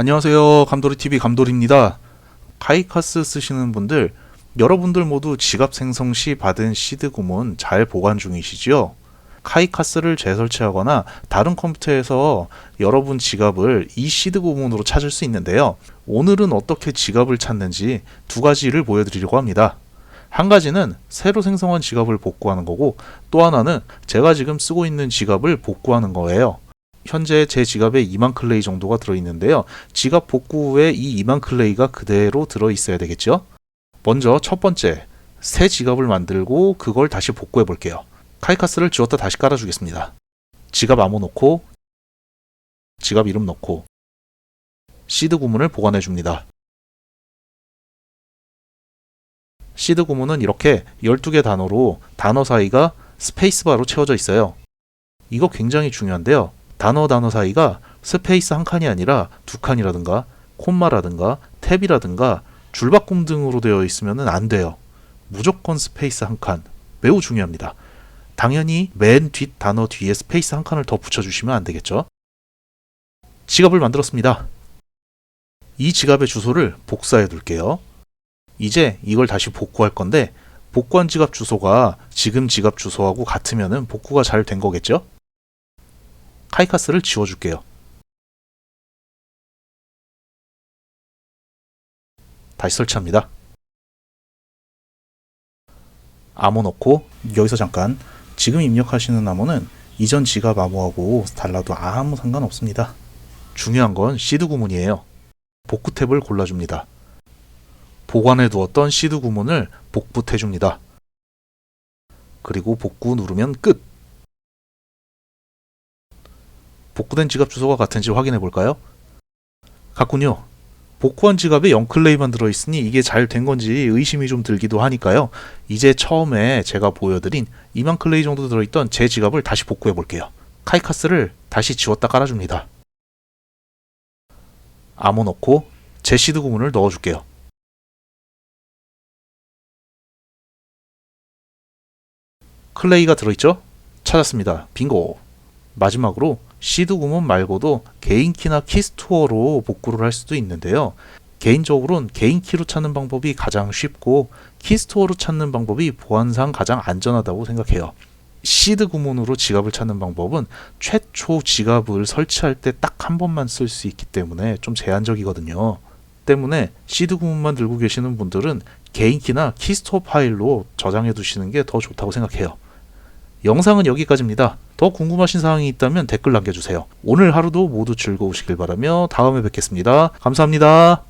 안녕하세요. 감도리TV 감도리입니다. 카이카스 쓰시는 분들, 여러분들 모두 지갑 생성 시 받은 시드 구문 잘 보관 중이시지요? 카이카스를 재설치하거나 다른 컴퓨터에서 여러분 지갑을 이 시드 구문으로 찾을 수 있는데요. 오늘은 어떻게 지갑을 찾는지 두 가지를 보여드리려고 합니다. 한 가지는 새로 생성한 지갑을 복구하는 거고 또 하나는 제가 지금 쓰고 있는 지갑을 복구하는 거예요. 현재 제 지갑에 2만 클레이 정도가 들어있는데요. 지갑 복구 후에 이 2만 클레이가 그대로 들어있어야 되겠죠? 먼저 첫 번째, 새 지갑을 만들고 그걸 다시 복구해 볼게요. 카이카스를 지웠다 다시 깔아주겠습니다. 지갑 암호 넣고, 지갑 이름 넣고, 시드 구문을 보관해 줍니다. 시드 구문은 이렇게 12개 단어로 단어 사이가 스페이스바로 채워져 있어요. 이거 굉장히 중요한데요. 단어 단어 사이가 스페이스 한 칸이 아니라 두 칸이라든가 콤마라든가 탭이라든가 줄바꿈 등으로 되어 있으면 안 돼요. 무조건 스페이스 한 칸. 매우 중요합니다. 당연히 맨 뒷 단어 뒤에 스페이스 한 칸을 더 붙여주시면 안 되겠죠? 지갑을 만들었습니다. 이 지갑의 주소를 복사해 둘게요. 이제 이걸 다시 복구할 건데 복구한 지갑 주소가 지금 지갑 주소하고 같으면 복구가 잘 된 거겠죠? 카이카스를 지워줄게요. 다시 설치합니다. 암호 넣고 여기서 잠깐 지금 입력하시는 암호는 이전 지갑 암호하고 달라도 아무 상관없습니다. 중요한 건 시드 구문이에요. 복구 탭을 골라줍니다. 보관해 두었던 시드 구문을 복붙해 줍니다. 그리고 복구 누르면 끝. 복구된 지갑 주소가 같은지 확인해 볼까요? 같군요. 복구한 지갑에 0클레이만 들어있으니 이게 잘 된 건지 의심이 좀 들기도 하니까요. 이제 처음에 제가 보여드린 2만 클레이 정도 들어있던 제 지갑을 다시 복구해 볼게요. 카이카스를 다시 지웠다 깔아줍니다. 암호 넣고 제 시드 구문을 넣어줄게요. 클레이가 들어있죠? 찾았습니다. 빙고. 마지막으로 시드 구문 말고도 개인 키나 키스토어로 복구를 할 수도 있는데요. 개인적으로는 개인 키로 찾는 방법이 가장 쉽고 키스토어로 찾는 방법이 보안상 가장 안전하다고 생각해요. 시드 구문으로 지갑을 찾는 방법은 최초 지갑을 설치할 때 딱 한 번만 쓸 수 있기 때문에 좀 제한적이거든요. 때문에 시드 구문만 들고 계시는 분들은 개인 키나 키스토어 파일로 저장해 두시는 게 더 좋다고 생각해요. 영상은 여기까지입니다. 더 궁금하신 사항이 있다면 댓글 남겨주세요. 오늘 하루도 모두 즐거우시길 바라며 다음에 뵙겠습니다. 감사합니다.